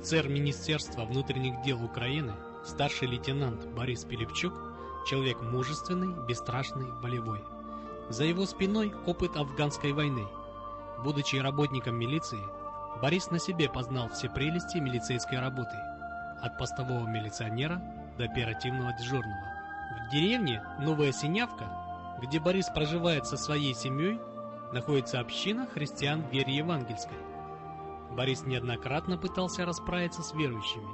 Офицер Министерства внутренних дел Украины, старший лейтенант Борис Пилипчук, человек мужественный, бесстрашный, волевой. За его спиной опыт афганской войны. Будучи работником милиции, Борис на себе познал все прелести милицейской работы, от постового милиционера до оперативного дежурного. В деревне Новая Синявка, где Борис проживает со своей семьей, находится община христиан веры евангельской. Борис неоднократно пытался расправиться с верующими,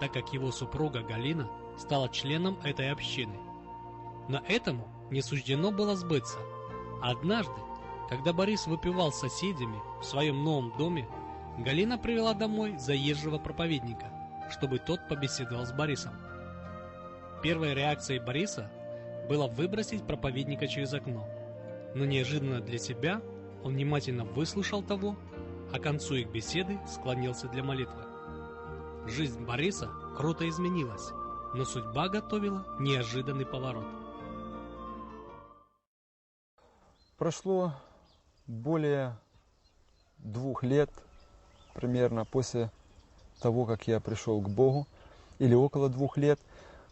так как его супруга Галина стала членом этой общины. Но этому не суждено было сбыться. Однажды, когда Борис выпивал с соседями в своем новом доме, Галина привела домой заезжего проповедника, чтобы тот побеседовал с Борисом. Первой реакцией Бориса было выбросить проповедника через окно, но неожиданно для себя он внимательно выслушал того, а к концу их беседы склонился для молитвы. Жизнь Бориса круто изменилась, но судьба готовила неожиданный поворот. Прошло более двух лет примерно после того, как я пришел к Богу, или около двух лет,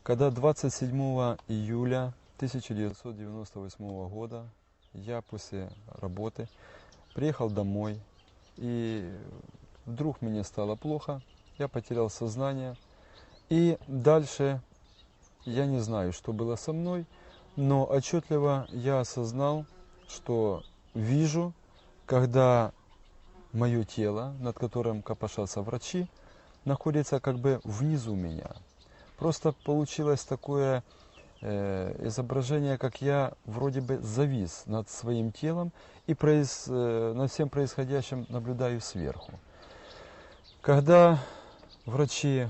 когда 27 июля 1998 года я после работы приехал домой, и вдруг мне стало плохо, я потерял сознание, и дальше я не знаю, что было со мной, но отчетливо я осознал, что вижу, когда мое тело, над которым копошатся врачи, находится как бы внизу меня. Просто получилось такое изображение, как я вроде бы завис над своим телом и произ, э, над всем происходящим наблюдаю сверху. Когда врачи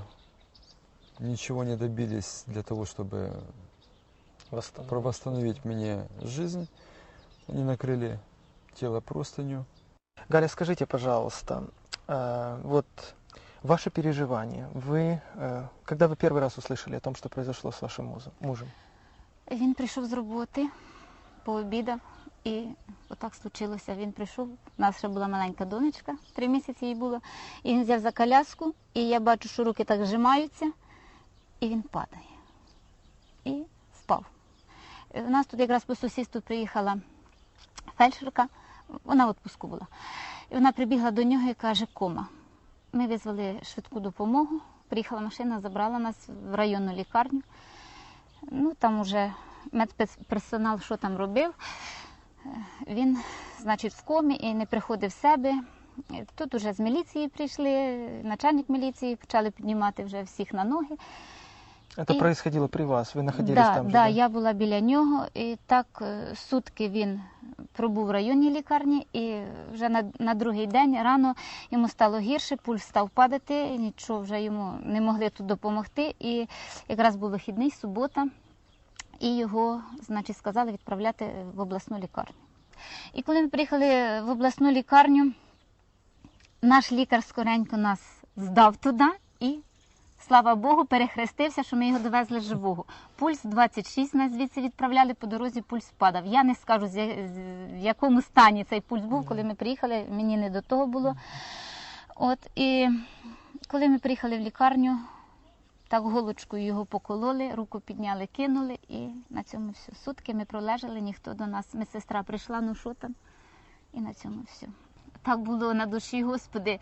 ничего не добились для того, чтобы Восстановить. восстановить мне жизнь, они накрыли тело простыню. Галя, скажите, пожалуйста, э, вот ваши переживания. Вы, э, когда вы первый раз услышали о том, что произошло с вашим музом- мужем? Він прийшов з роботи, пообідав, і отак случилося. Він прийшов, у нас ще була маленька донечка, три місяці їй було, і він взяв за коляску, і я бачу, що руки так зжимаються, і він падає. І впав. Е, У нас тут якраз по сусідству приїхала фельдшерка, вона в відпуску була. І вона прибігла до нього і каже, кома. Ми визвали швидку допомогу, приїхала машина, забрала нас в районну лікарню. Ну, там уже медперсонал що там робив. Е, Він, значить, в комі і не приходив в себе. Тут уже з міліції прийшли, начальник міліції почали піднімати вже всіх на ноги. Это И- происходило при вас, вы находились да, там же, да, я була біля нього, і так е, сутки він пробув в районній лікарні, і вже на, на другий день рано йому стало гірше, пульс став падати, і нічого вже йому не могли тут допомогти. І якраз був вихідний, субота, і його, значить, сказали відправляти в обласну лікарню. І коли ми приїхали в обласну лікарню, наш лікар скоренько нас здав туди і слава Богу, перехрестився, що ми його довезли живого. Пульс 26 нас звідси відправляли по дорозі, пульс падав. Я не скажу, в якому стані цей пульс був, коли ми приїхали, мені не до того було. От, і коли ми приїхали в лікарню, так голочкою його покололи, руку підняли, кинули, і на цьому все. Сутки ми пролежали, ніхто до нас, медсестра прийшла, ну що там, і на цьому все. Так було на душі, Господи.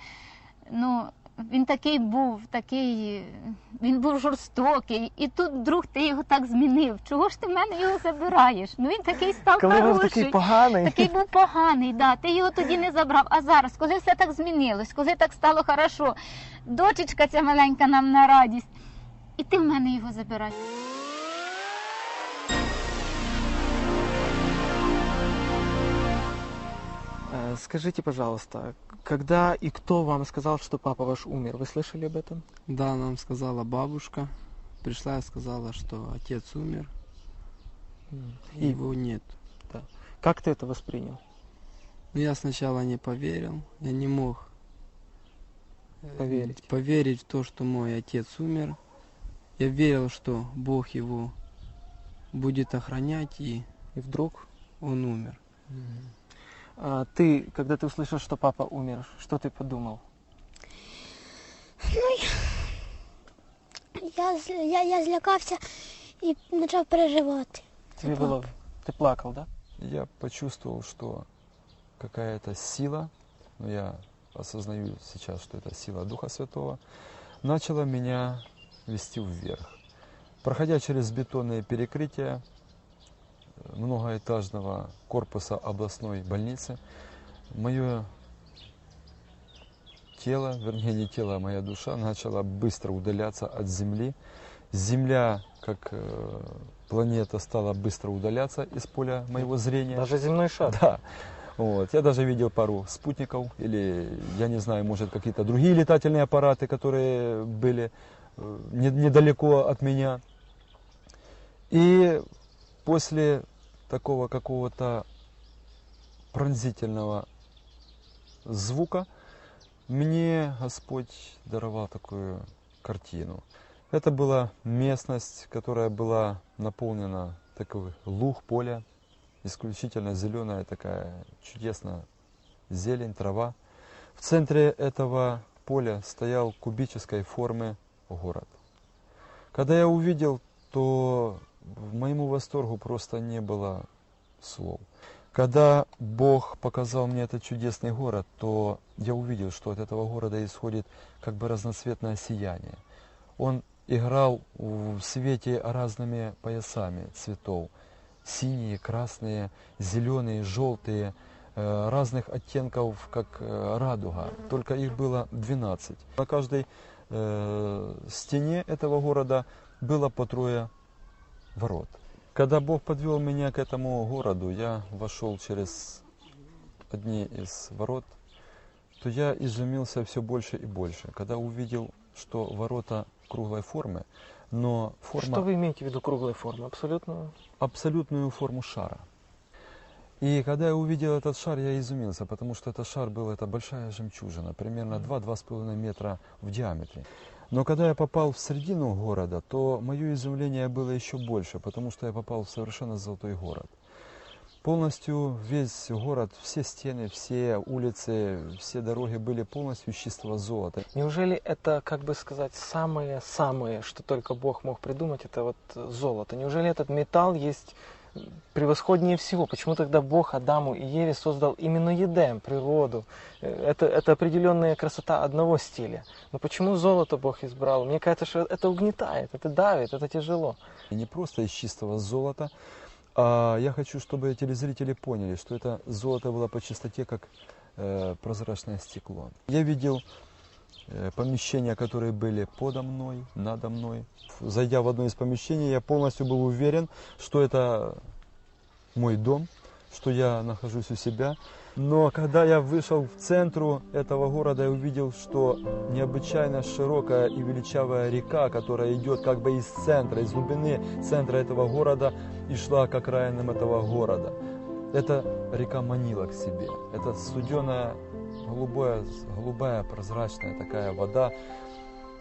Ну, він такий був, такий, він був жорстокий, і тут друг ти його так змінив. Чого ж ти в мене його забираєш? Ну він такий став Коли хороший. був такий поганий. Такий був поганий, да. ти його тоді не забрав. А зараз, коли все так змінилось, коли так стало хорошо, дочечка ця маленька нам на радість, і ти в мене його забираєш. Скажите, пожалуйста, когда и кто вам сказал, что папа ваш умер? Вы слышали об этом? Да, нам сказала бабушка. Пришла и сказала, что отец умер, и его нет. как ты это воспринял? Но я сначала не поверил, я не мог э, Поверить. поверить в то, что мой отец умер. Я верил, что Бог его будет охранять, и И вдруг он умер. а, ты, когда ты услышал, что папа умер, что ты подумал? Я, з- я, я злякався і почав переживати. Тебе было... Ты плакал, да? Я почувствовал, что какая-то сила, но я осознаю сейчас, что это сила Духа Святого, начала меня вести вверх. Проходя через бетонные перекрытия многоэтажного корпуса областной больницы, мое тело, вернее не тело, а моя душа начала быстро удаляться от Земли. Земля, как э, планета, стала быстро удаляться из поля моего зрения. Даже земной шар. Да. Вот. Я даже видел пару спутников или, я не знаю, может какие-то другие летательные аппараты, которые были э, не- недалеко от меня. И после такого какого-то пронзительного звука мне Господь даровал такую картину. Это была местность, которая была наполнена такой луг поля, исключительно зеленая такая чудесная зелень, трава. В центре этого поля стоял кубической формы город. Когда я увидел, то в моему восторгу просто не было слов. Когда Бог показал мне этот чудесный город, то я увидел, что от этого города исходит как бы разноцветное сияние. Он играл в свете разными поясами цветов. Синие, красные, зеленые, желтые, э, разных оттенков, как э, радуга. Только их было 12. На каждой э, стене этого города было по трое ворот. Когда Бог подвел меня к этому городу, я вошел через одни из ворот, то я изумился все больше и больше, когда увидел, что ворота круглой формы, но форма Что вы имеете в виду круглой формы? Абсолютно. абсолютную форму шара. И когда я увидел этот шар, я изумился, потому что этот шар был, это большая жемчужина, примерно 2-2,5 метра в диаметре. Но когда я попал в середину города, то мое изумление было еще больше, потому что я попал в совершенно золотой город. Полностью весь город, все стены, все улицы, все дороги были полностью чистого золота. Неужели это, как бы сказать, самое-самое, что только Бог мог придумать, это вот золото? Неужели этот металл есть превосходнее всего? Почему тогда Бог Адаму и Еве создал именно Едем, природу? Э, Это, это определенная красота одного стиля. Но почему золото Бог избрал? Мне кажется, что это угнетает, это давит, это тяжело. И не просто из чистого золота, а я хочу, чтобы телезрители поняли, что это золото было по чистоте, как э, прозрачное стекло. Я видел помещения, которые были подо мной, надо мной. Зайдя в одно из помещений, я полностью был уверен, что это мой дом, что я нахожусь у себя. Но когда я вышел в центру этого города, я увидел, что необычайно широкая и величавая река, которая идет как бы из центра, из глубины центра этого города и шла к окраинам этого города. Эта река манила к себе. Это студеная, голубая, голубая прозрачная такая вода.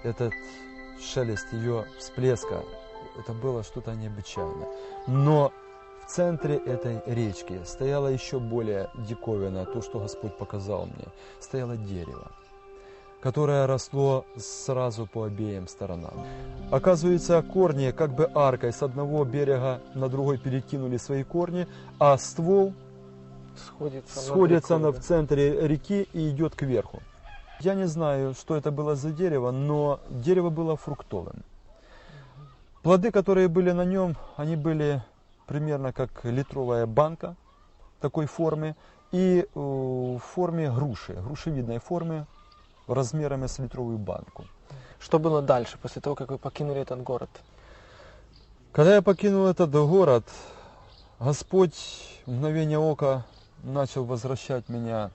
Этот шелест ее всплеска, это было что-то необычайное. Но в центре этой речки стояло еще более диковинное, то, что Господь показал мне. Стояло дерево, которое росло сразу по обеим сторонам. Оказывается, корни как бы аркой с одного берега на другой перекинули свои корни, а ствол Сходится, сходится на, в центре реки и идет кверху. Я не знаю, что это было за дерево, но дерево было фруктовым. Плоды, которые были на нем, они были примерно как литровая банка такой формы и э, в форме груши, грушевидной формы, размерами с литровую банку. Что было дальше, после того, как вы покинули этот город? Когда я покинул этот город, Господь в мгновение ока начал возвращать меня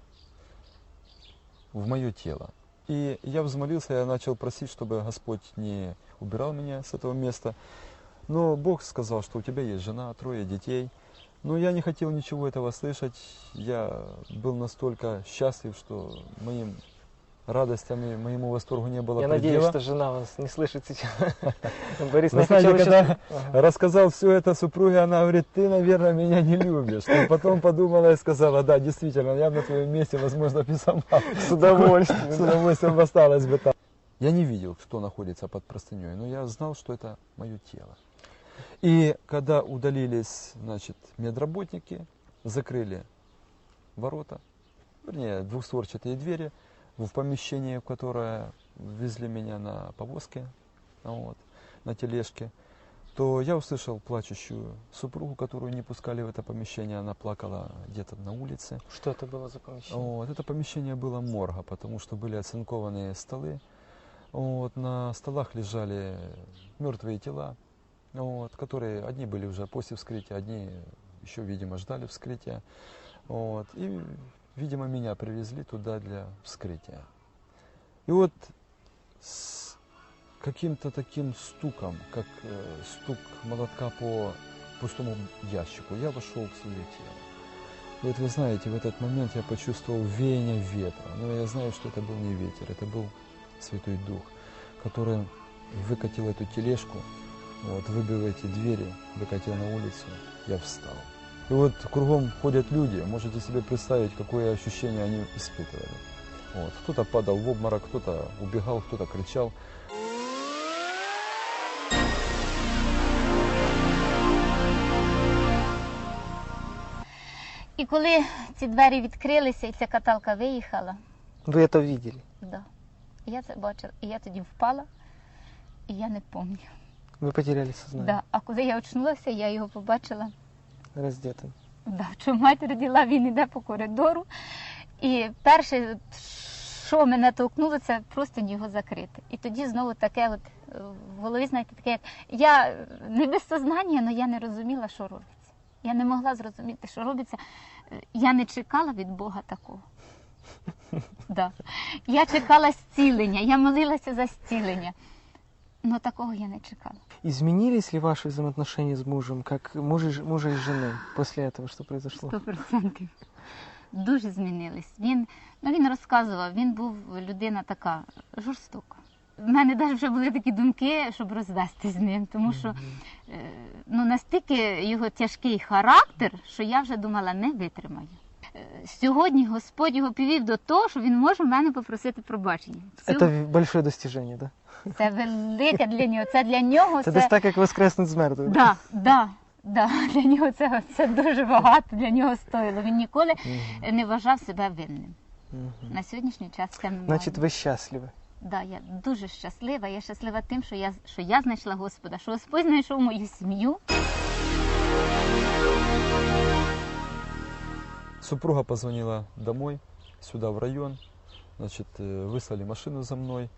в мое тело. И я взмолился, я начал просить, чтобы Господь не убирал меня с этого места. Но Бог сказал, что у тебя есть жена, трое детей. Но я не хотел ничего этого слышать. Я был настолько счастлив, что моим радостям и моему восторгу не было Я предела. надеюсь, что жена вас не слышит сейчас. Борис, Вы знаете, когда рассказал все это супруге, она говорит, ты, наверное, меня не любишь. Но потом подумала и сказала, да, действительно, я бы на твоем месте, возможно, бы сама С удовольствием. с удовольствием осталась бы там. Я не видел, кто находится под простыней, но я знал, что это мое тело. И когда удалились, значит, медработники, закрыли ворота, вернее, двухстворчатые двери в помещение, в которое везли меня на повозке, вот, на тележке, то я услышал плачущую супругу, которую не пускали в это помещение. Она плакала где-то на улице. Что это было за помещение? Вот, это помещение было морга, потому что были оцинкованные столы. Вот, на столах лежали мертвые тела, вот, которые одни были уже после вскрытия, одни еще, видимо, ждали вскрытия. Вот, и, видимо, меня привезли туда для вскрытия. И вот с каким-то таким стуком, как э, стук молотка по пустому ящику, я вошел в свое тело. И вот вы знаете, в этот момент я почувствовал веяние ветра. Но я знаю, что это был не ветер, это был Святой Дух, который выкатил эту тележку, вот, выбил эти двери, выкатил на улицу, я встал. И вот кругом ходят люди, можете себе представить, какое ощущение они испытывали. Вот. Кто-то падал в обморок, кто-то убегал, кто-то кричал. І коли ці двері відкрилися і ця каталка виїхала, Вы это видели? да, я це бачила. І я тоді впала, і я не пам'ятаю. Вы потеряли сознание? Да. А коли я очнулася, я його побачила. Раздетым. Да, що мать родила, він іде по коридору. І перше, що мене толкнуло, це просто його закрити. І тоді знову таке, от е, в голові, знаєте, таке, як я не без сознання, але я не розуміла, що робиться. Я не могла зрозуміти, що робиться. Е, Я не чекала від Бога такого. Да. Я чекала зцілення, я молилася за зцілення. але такого я не чекала. Изменились ли ваши взаимоотношения с мужем, как мужа, и ж- мужа и жены после этого, что произошло? Сто процентів. Дуже змінились. Він, ну, він розказував, він був людина така жорстока. У мене навіть вже були такі думки, щоб розвести з ним, тому що е, ну, настільки його тяжкий характер, що я вже думала, не витримаю. Е, Сьогодні Господь його підвів до того, що він може в мене попросити пробачення. Цю- Это в- большое достижение, да? Це велике для нього. Це для нього Это це, десь так, как воскреснуть з мертвых. Да, да, да. Для нього це, це дуже багато для нього стоїло. Він ніколи Мгм. не вважав себе винним. Мгм. На сьогоднішній час це нормально. Значит, вы счастливы. да, я дуже щаслива. Я щаслива тим, що я, що я знайшла Господа, що Господь знайшов мою сім'ю. Супруга позвонила домой, сюда в район, значит, э, выслали машину за мной,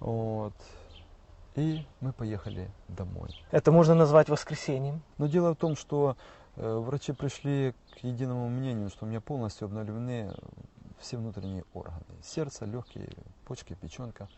Вот, и мы поехали домой. Это можно назвать воскресением. Но дело в том, что э, врачи пришли к единому мнению, что у меня полностью обновлены все внутренние органы. Сердце, легкие, почки, печенка.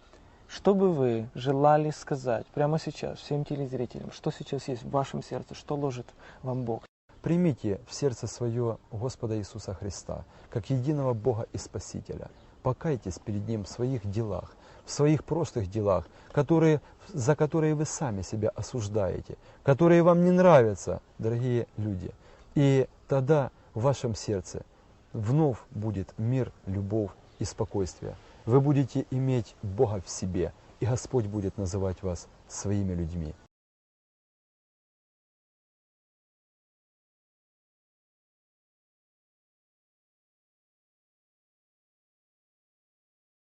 Что бы вы желали сказать прямо сейчас всем телезрителям? Что сейчас есть в вашем сердце? Что ложит вам Бог? Примите в сердце свое Господа Иисуса Христа, как единого Бога и Спасителя. Покайтесь перед Ним в своих делах, в своих простых делах, которые, за которые вы сами себя осуждаете, которые вам не нравятся, дорогие люди. И тогда в вашем сердце вновь будет мир, любовь и спокойствие. Вы будете иметь Бога в себе, и Господь будет называть вас своими людьми.